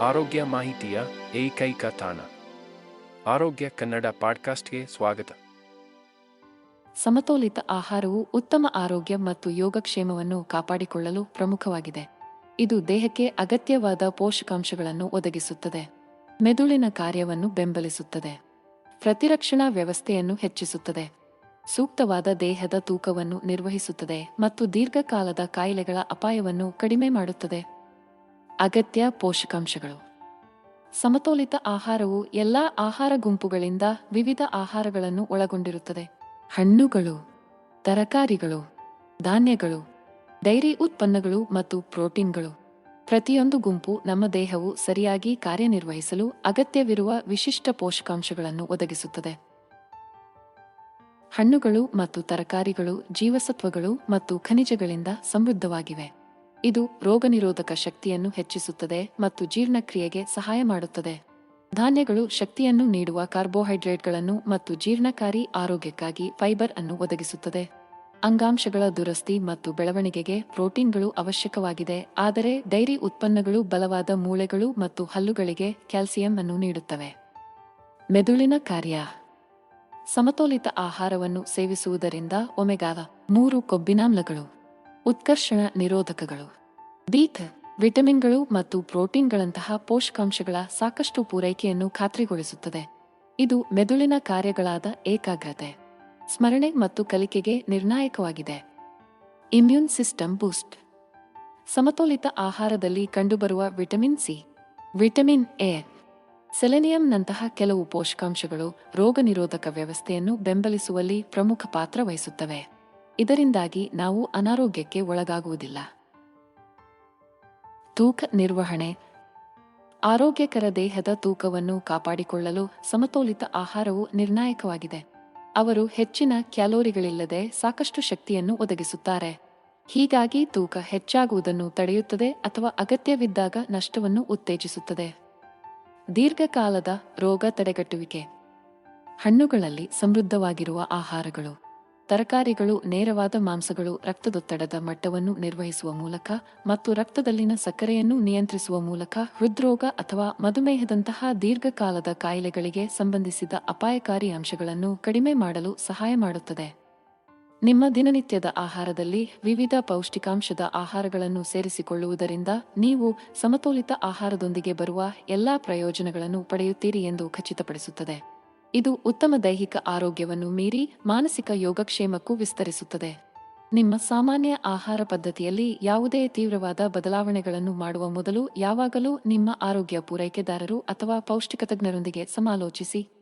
ಆರೋಗ್ಯ ಮಾಹಿತಿಯ ಏಕೈಕ ತಾಣ. ಆರೋಗ್ಯ ಕನ್ನಡ ಪಾಡ್ಕಾಸ್ಟ್ಗೆ ಸ್ವಾಗತ. ಸಮತೋಲಿತ ಆಹಾರವು ಉತ್ತಮ ಆರೋಗ್ಯ ಮತ್ತು ಯೋಗಕ್ಷೇಮವನ್ನು ಕಾಪಾಡಿಕೊಳ್ಳಲು ಪ್ರಮುಖವಾಗಿದೆ. ಇದು ದೇಹಕ್ಕೆ ಅಗತ್ಯವಾದ ಪೋಷಕಾಂಶಗಳನ್ನು ಒದಗಿಸುತ್ತದೆ. ಮೆದುಳಿನ ಕಾರ್ಯವನ್ನು ಬೆಂಬಲಿಸುತ್ತದೆ. ಪ್ರತಿರಕ್ಷಣಾ ವ್ಯವಸ್ಥೆಯನ್ನು ಹೆಚ್ಚಿಸುತ್ತದೆ. ಸೂಕ್ತವಾದ ದೇಹದ ತೂಕವನ್ನು ನಿರ್ವಹಿಸುತ್ತದೆ ಮತ್ತು ದೀರ್ಘಕಾಲದ ಕಾಯಿಲೆಗಳ ಅಪಾಯವನ್ನು ಕಡಿಮೆ ಮಾಡುತ್ತದೆ. ಅಗತ್ಯ ಪೋಷಕಾಂಶಗಳು. ಸಮತೋಲಿತ ಆಹಾರವು ಎಲ್ಲಾ ಆಹಾರ ಗುಂಪುಗಳಿಂದ ವಿವಿಧ ಆಹಾರಗಳನ್ನು ಒಳಗೊಂಡಿರುತ್ತದೆ. ಹಣ್ಣುಗಳು, ತರಕಾರಿಗಳು, ಧಾನ್ಯಗಳು, ಡೈರಿ ಉತ್ಪನ್ನಗಳು ಮತ್ತು ಪ್ರೋಟೀನ್ಗಳು. ಪ್ರತಿಯೊಂದು ಗುಂಪು ನಮ್ಮ ದೇಹವು ಸರಿಯಾಗಿ ಕಾರ್ಯನಿರ್ವಹಿಸಲು ಅಗತ್ಯವಿರುವ ವಿಶಿಷ್ಟ ಪೋಷಕಾಂಶಗಳನ್ನು ಒದಗಿಸುತ್ತದೆ. ಹಣ್ಣುಗಳು ಮತ್ತು ತರಕಾರಿಗಳು ಜೀವಸತ್ವಗಳು ಮತ್ತು ಖನಿಜಗಳಿಂದ ಸಮೃದ್ಧವಾಗಿವೆ. ಇದು ರೋಗನಿರೋಧಕ ಶಕ್ತಿಯನ್ನು ಹೆಚ್ಚಿಸುತ್ತದೆ ಮತ್ತು ಜೀರ್ಣಕ್ರಿಯೆಗೆ ಸಹಾಯ ಮಾಡುತ್ತದೆ. ಧಾನ್ಯಗಳು ಶಕ್ತಿಯನ್ನು ನೀಡುವ ಕಾರ್ಬೋಹೈಡ್ರೇಟ್ಗಳನ್ನು ಮತ್ತು ಜೀರ್ಣಕಾರಿ ಆರೋಗ್ಯಕ್ಕಾಗಿ ಫೈಬರ್ ಅನ್ನು ಒದಗಿಸುತ್ತದೆ. ಅಂಗಾಂಶಗಳ ದುರಸ್ತಿ ಮತ್ತು ಬೆಳವಣಿಗೆಗೆ ಪ್ರೋಟೀನ್ಗಳು ಅವಶ್ಯಕವಾಗಿದೆ, ಆದರೆ ಡೈರಿ ಉತ್ಪನ್ನಗಳು ಬಲವಾದ ಮೂಳೆಗಳು ಮತ್ತು ಹಲ್ಲುಗಳಿಗೆ ಕ್ಯಾಲ್ಸಿಯಂ ಅನ್ನು ನೀಡುತ್ತವೆ. ಮೆದುಳಿನ ಕಾರ್ಯ. ಸಮತೋಲಿತ ಆಹಾರವನ್ನು ಸೇವಿಸುವುದರಿಂದ ಒಮೆಗಾದ ಮೂರು ಕೊಬ್ಬಿನಾಮ್ಲಗಳು. ಉತ್ಕರ್ಷಣ ನಿರೋಧಕಗಳು. ಬೀಟ್, ವಿಟಮಿನ್ಗಳು ಮತ್ತು ಪ್ರೋಟೀನ್ಗಳಂತಹ ಪೋಷಕಾಂಶಗಳ ಸಾಕಷ್ಟು ಪೂರೈಕೆಯನ್ನು ಖಾತ್ರಿಗೊಳಿಸುತ್ತದೆ. ಇದು ಮೆದುಳಿನ ಕಾರ್ಯಗಳಾದ ಏಕಾಗ್ರತೆ, ಸ್ಮರಣೆ ಮತ್ತು ಕಲಿಕೆಗೆ ನಿರ್ಣಾಯಕವಾಗಿದೆ. Immune system boost. ಸಮತೋಲಿತ ಆಹಾರದಲ್ಲಿ ಕಂಡುಬರುವ ವಿಟಮಿನ್ ಸಿ, ವಿಟಮಿನ್ ಎ, ಸೆಲೆನಿಯಂನಂತಹ ಕೆಲವು ಪೋಷಕಾಂಶಗಳು ರೋಗನಿರೋಧಕ ವ್ಯವಸ್ಥೆಯನ್ನು ಬೆಂಬಲಿಸುವಲ್ಲಿ ಪ್ರಮುಖ ಪಾತ್ರ ವಹಿಸುತ್ತವೆ. ಇದರಿಂದಾಗಿ ನಾವು ಅನಾರೋಗ್ಯಕ್ಕೆ ಒಳಗಾಗುವುದಿಲ್ಲ. ತೂಕ ನಿರ್ವಹಣೆ. ಆರೋಗ್ಯಕರ ದೇಹದ ತೂಕವನ್ನು ಕಾಪಾಡಿಕೊಳ್ಳಲು ಸಮತೋಲಿತ ಆಹಾರವು ನಿರ್ಣಾಯಕವಾಗಿದೆ. ಅವರು ಹೆಚ್ಚಿನ ಕ್ಯಾಲೋರಿಗಳಿಲ್ಲದೆ ಸಾಕಷ್ಟು ಶಕ್ತಿಯನ್ನು ಒದಗಿಸುತ್ತಾರೆ. ಹೀಗಾಗಿ ತೂಕ ಹೆಚ್ಚಾಗುವುದನ್ನು ತಡೆಯುತ್ತದೆ ಅಥವಾ ಅಗತ್ಯವಿದ್ದಾಗ ನಷ್ಟವನ್ನು ಉತ್ತೇಜಿಸುತ್ತದೆ. ದೀರ್ಘಕಾಲದ ರೋಗ ತಡೆಗಟ್ಟುವಿಕೆ. ಹಣ್ಣುಗಳಲ್ಲಿ ಸಮೃದ್ಧವಾಗಿರುವ ಆಹಾರಗಳು. ತರಕಾರಿಗಳು ನೇರವಾದ ಮಾಂಸಗಳು ರಕ್ತದೊತ್ತಡದ ಮಟ್ಟವನ್ನು ನಿರ್ವಹಿಸುವ ಮೂಲಕ ಮತ್ತು ರಕ್ತದಲ್ಲಿನ ಸಕ್ಕರೆಯನ್ನು ನಿಯಂತ್ರಿಸುವ ಮೂಲಕ ಹೃದ್ರೋಗ ಅಥವಾ ಮಧುಮೇಹದಂತಹ ದೀರ್ಘಕಾಲದ ಕಾಯಿಲೆಗಳಿಗೆ ಸಂಬಂಧಿಸಿದ ಅಪಾಯಕಾರಿ ಅಂಶಗಳನ್ನು ಕಡಿಮೆ ಮಾಡಲು ಸಹಾಯ ಮಾಡುತ್ತದೆ. ನಿಮ್ಮ ದಿನನಿತ್ಯದ ಆಹಾರದಲ್ಲಿ ವಿವಿಧ ಪೌಷ್ಟಿಕಾಂಶದ ಆಹಾರಗಳನ್ನು ಸೇರಿಸಿಕೊಳ್ಳುವುದರಿಂದ ನೀವು ಸಮತೋಲಿತ ಆಹಾರದೊಂದಿಗೆ ಬರುವ ಎಲ್ಲಾ ಪ್ರಯೋಜನಗಳನ್ನು ಪಡೆಯುತ್ತೀರಿ ಎಂದು ಖಚಿತಪಡಿಸುತ್ತದೆ. ಇದು ಉತ್ತಮ ದೈಹಿಕ ಆರೋಗ್ಯವನ್ನು ಮೀರಿ ಮಾನಸಿಕ ಯೋಗಕ್ಷೇಮಕ್ಕೂ ವಿಸ್ತರಿಸುತ್ತದೆ. ನಿಮ್ಮ ಸಾಮಾನ್ಯ ಆಹಾರ ಪದ್ಧತಿಯಲ್ಲಿ ಯಾವುದೇ ತೀವ್ರವಾದ ಬದಲಾವಣೆಗಳನ್ನು ಮಾಡುವ ಮೊದಲು ಯಾವಾಗಲೂ ನಿಮ್ಮ ಆರೋಗ್ಯ ಪೂರೈಕೆದಾರರು ಅಥವಾ ಪೌಷ್ಟಿಕ ತಜ್ಞರೊಂದಿಗೆ ಸಮಾಲೋಚಿಸಿ.